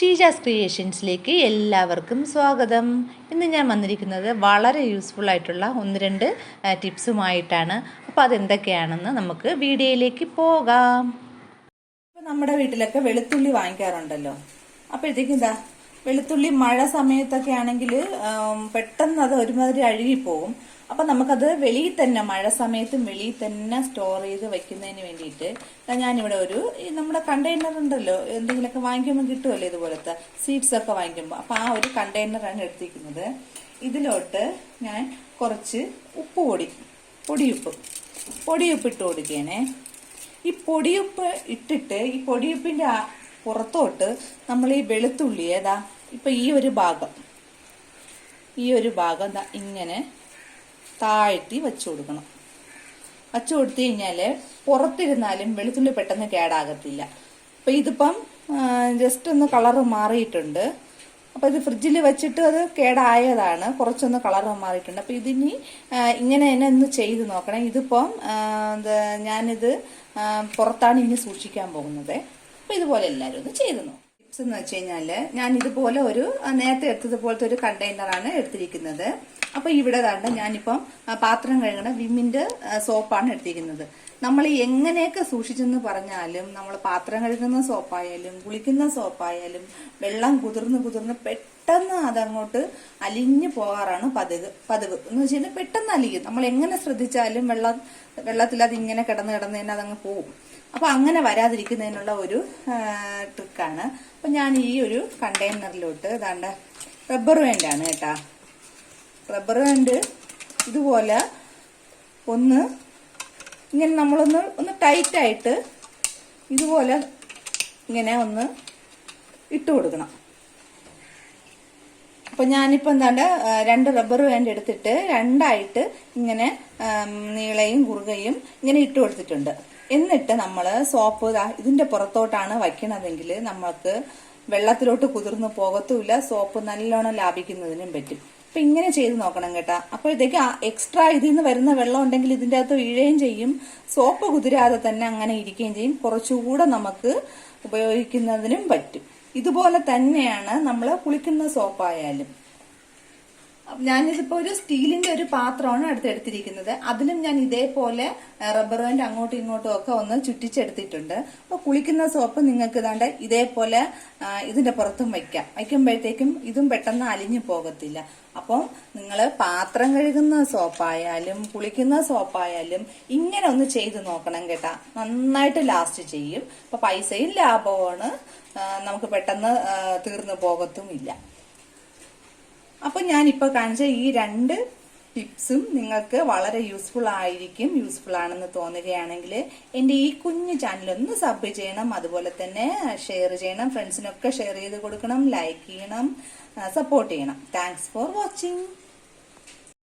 ഷീജാസ് ക്രിയേഷൻസിലേക്ക് എല്ലാവർക്കും സ്വാഗതം. ഇന്ന് ഞാൻ വന്നിരിക്കുന്നത് വളരെ യൂസ്ഫുൾ ആയിട്ടുള്ള ഒന്ന് രണ്ട് ടിപ്സുമായിട്ടാണ്. അപ്പോൾ അതെന്തൊക്കെയാണെന്ന് നമുക്ക് വീഡിയോയിലേക്ക് പോകാം. ഇപ്പം നമ്മുടെ വീട്ടിലൊക്കെ വെളുത്തുള്ളി വാങ്ങിക്കാറുണ്ടല്ലോ. അപ്പോഴത്തേക്കും എന്താ വെളുത്തുള്ളി മഴ സമയത്തൊക്കെ ആണെങ്കിൽ പെട്ടെന്ന് അത് ഒരുമാതിരി അഴുകിപ്പോവും. അപ്പൊ നമുക്കത് വെളിയിൽ തന്നെ മഴ സമയത്തും വെളിയിൽ തന്നെ സ്റ്റോർ ചെയ്ത് വെക്കുന്നതിന് വേണ്ടിയിട്ട് ഞാനിവിടെ ഒരു നമ്മുടെ കണ്ടെയ്നർ ഉണ്ടല്ലോ എന്തെങ്കിലുമൊക്കെ വാങ്ങിക്കുമ്പോൾ കിട്ടുമല്ലോ ഇതുപോലത്തെ സീഡ്സ് ഒക്കെ വാങ്ങിക്കുമ്പോൾ അപ്പൊ ആ ഒരു കണ്ടെയ്നറാണ് എടുത്തിരിക്കുന്നത്. ഇതിലോട്ട് ഞാൻ കുറച്ച് ഉപ്പ് പൊടി പൊടിയുപ്പ് പൊടിയുപ്പ് ഇട്ട് കൊടുക്കുകയാണേ. ഈ പൊടിയുപ്പ് ഇട്ടിട്ട് ഈ പൊടിയുപ്പിന്റെ ആ പുറത്തോട്ട് നമ്മൾ ഈ വെളുത്തുള്ളി ഏതാ ഇപ്പൊ ഈ ഒരു ഭാഗം ഈ ഒരു ഭാഗം ഇങ്ങനെ താഴ്ത്തി വെച്ചു കൊടുക്കണം. വച്ചു കൊടുത്തു കഴിഞ്ഞാൽ പുറത്തിരുന്നാലും വെളുത്തുള്ളി പെട്ടെന്ന് കേടാകത്തില്ല. അപ്പം ഇതിപ്പം ജസ്റ്റ് ഒന്ന് കളറ് മാറിയിട്ടുണ്ട്. അപ്പോൾ ഇത് ഫ്രിഡ്ജിൽ വെച്ചിട്ട് അത് കേടായതാണ്. കുറച്ചൊന്ന് കളർ മാറിയിട്ടുണ്ട്. അപ്പം ഇതിനി ഇങ്ങനെ തന്നെ ഒന്ന് ചെയ്ത് നോക്കണം. ഇതിപ്പം ഞാനിത് പുറത്താണ് ഇനി സൂക്ഷിക്കാൻ പോകുന്നത്. അപ്പം ഇതുപോലെ എല്ലാവരും ഒന്ന് ചെയ്ത് നോക്കും. ടിപ്സ് എന്ന് വെച്ച് കഴിഞ്ഞാൽ ഞാൻ ഇതുപോലെ ഒരു നേരത്തെ എടുത്തതുപോലത്തെ ഒരു കണ്ടെയ്നറാണ് എടുത്തിരിക്കുന്നത്. അപ്പൊ ഇവിടെ കണ്ട ഞാനിപ്പം പാത്രം കഴുകണ വിമ്മിന്റെ സോപ്പാണ് എടുത്തിരിക്കുന്നത്. നമ്മൾ എങ്ങനെയൊക്കെ സൂക്ഷിച്ചെന്ന് പറഞ്ഞാലും നമ്മൾ പാത്രം കഴുകുന്ന സോപ്പായാലും കുളിക്കുന്ന സോപ്പായാലും വെള്ളം കുതിർന്ന് കുതിർന്ന് പെട്ടെന്ന് അതങ്ങോട്ട് അലിഞ്ഞു പോകാറാണ് പതിവ് പതിവ്. എന്ന് വെച്ച് കഴിഞ്ഞാൽ പെട്ടെന്ന് അലിയും. നമ്മൾ എങ്ങനെ ശ്രദ്ധിച്ചാലും വെള്ളം വെള്ളത്തിൽ അത് ഇങ്ങനെ കിടന്ന് കിടന്ന് തന്നെ അതങ്ങ് പോവും. അപ്പൊ അങ്ങനെ വരാതിരിക്കുന്നതിനുള്ള ഒരു ട്രിക്കാണ്. അപ്പൊ ഞാൻ ഈ ഒരു കണ്ടെയ്നറിലോട്ട് ഇതാണ്ട് റബ്ബർ ബാൻഡാണ് കേട്ടാ. റബ്ബർ ബാൻഡ് ഇതുപോലെ ഒന്ന് ഇങ്ങനെ നമ്മളൊന്ന് ഒന്ന് ടൈറ്റായിട്ട് ഇതുപോലെ ഇങ്ങനെ ഒന്ന് ഇട്ട് കൊടുക്കണം. അപ്പൊ ഞാനിപ്പോ എന്താണ്ട് രണ്ട് റബ്ബർ ബാൻഡ് എടുത്തിട്ട് രണ്ടായിട്ട് ഇങ്ങനെ നീളയും കുറുകയും ഇങ്ങനെ ഇട്ട് കൊടുത്തിട്ടുണ്ട്. എന്നിട്ട് നമ്മൾ സോപ്പ് ഇതിന്റെ പുറത്തോട്ടാണ് വയ്ക്കണതെങ്കിൽ നമ്മൾക്ക് വെള്ളത്തിലോട്ട് കുതിർന്ന് പോകത്തുമില്ല. സോപ്പ് നല്ലോണം ലാഭിക്കുന്നതിനും പറ്റും. അപ്പൊ ഇങ്ങനെ ചെയ്ത് നോക്കണം കേട്ടാ. അപ്പോഴത്തേക്ക് എക്സ്ട്രാ ഇതിൽ നിന്ന് വരുന്ന വെള്ളം ഉണ്ടെങ്കിൽ ഇതിന്റെ അകത്ത് വീഴുകയും ചെയ്യും. സോപ്പ് കുതിരാതെ തന്നെ അങ്ങനെ ഇരിക്കുകയും ചെയ്യും. കുറച്ചുകൂടെ നമുക്ക് ഉപയോഗിക്കുന്നതിനും പറ്റും. ഇതുപോലെ തന്നെയാണ് നമ്മൾ കുളിക്കുന്ന സോപ്പായാലും. ഞാനിതിപ്പോ ഒരു സ്റ്റീലിന്റെ ഒരു പാത്രമാണ് അടുത്തെടുത്തിരിക്കുന്നത് അതിലും ഞാൻ ഇതേപോലെ റബ്ബർ ബാൻഡ് അങ്ങോട്ടും ഇങ്ങോട്ടും ഒക്കെ ഒന്ന് ചുറ്റിച്ചെടുത്തിട്ടുണ്ട്. അപ്പൊ കുളിക്കുന്ന സോപ്പ് നിങ്ങൾക്ക് ഇതാണ്ട് ഇതേപോലെ ഇതിന്റെ പുറത്തും വയ്ക്കാം വയ്ക്കുമ്പോഴത്തേക്കും ഇതും പെട്ടെന്ന് അലിഞ്ഞു പോകത്തില്ല. അപ്പം നിങ്ങൾ പാത്രം കഴുകുന്ന സോപ്പായാലും കുളിക്കുന്ന സോപ്പായാലും ഇങ്ങനെ ഒന്ന് ചെയ്ത് നോക്കണം കേട്ടാ. നന്നായിട്ട് ലാസ്റ്റ് ചെയ്യും. അപ്പൊ പൈസയും ലാഭമാണ്. നമുക്ക് പെട്ടെന്ന് തീർന്നു പോകത്തുമില്ല. അപ്പൊ ഞാൻ ഇപ്പൊ കാണിച്ച ഈ രണ്ട് ടിപ്സും നിങ്ങൾക്ക് വളരെ യൂസ്ഫുൾ ആയിരിക്കും യൂസ്ഫുൾ ആണെന്ന് തോന്നുകയാണെങ്കിൽ എന്റെ ഈ കുഞ്ഞു ചാനൽ ഒന്ന് സബ് ചെയ്യണം അതുപോലെ തന്നെ ഷെയർ ചെയ്യണം ഫ്രണ്ട്സിനൊക്കെ ഷെയർ ചെയ്ത് കൊടുക്കണം ലൈക്ക് ചെയ്യണം സപ്പോർട്ട് ചെയ്യണം. Thanks for watching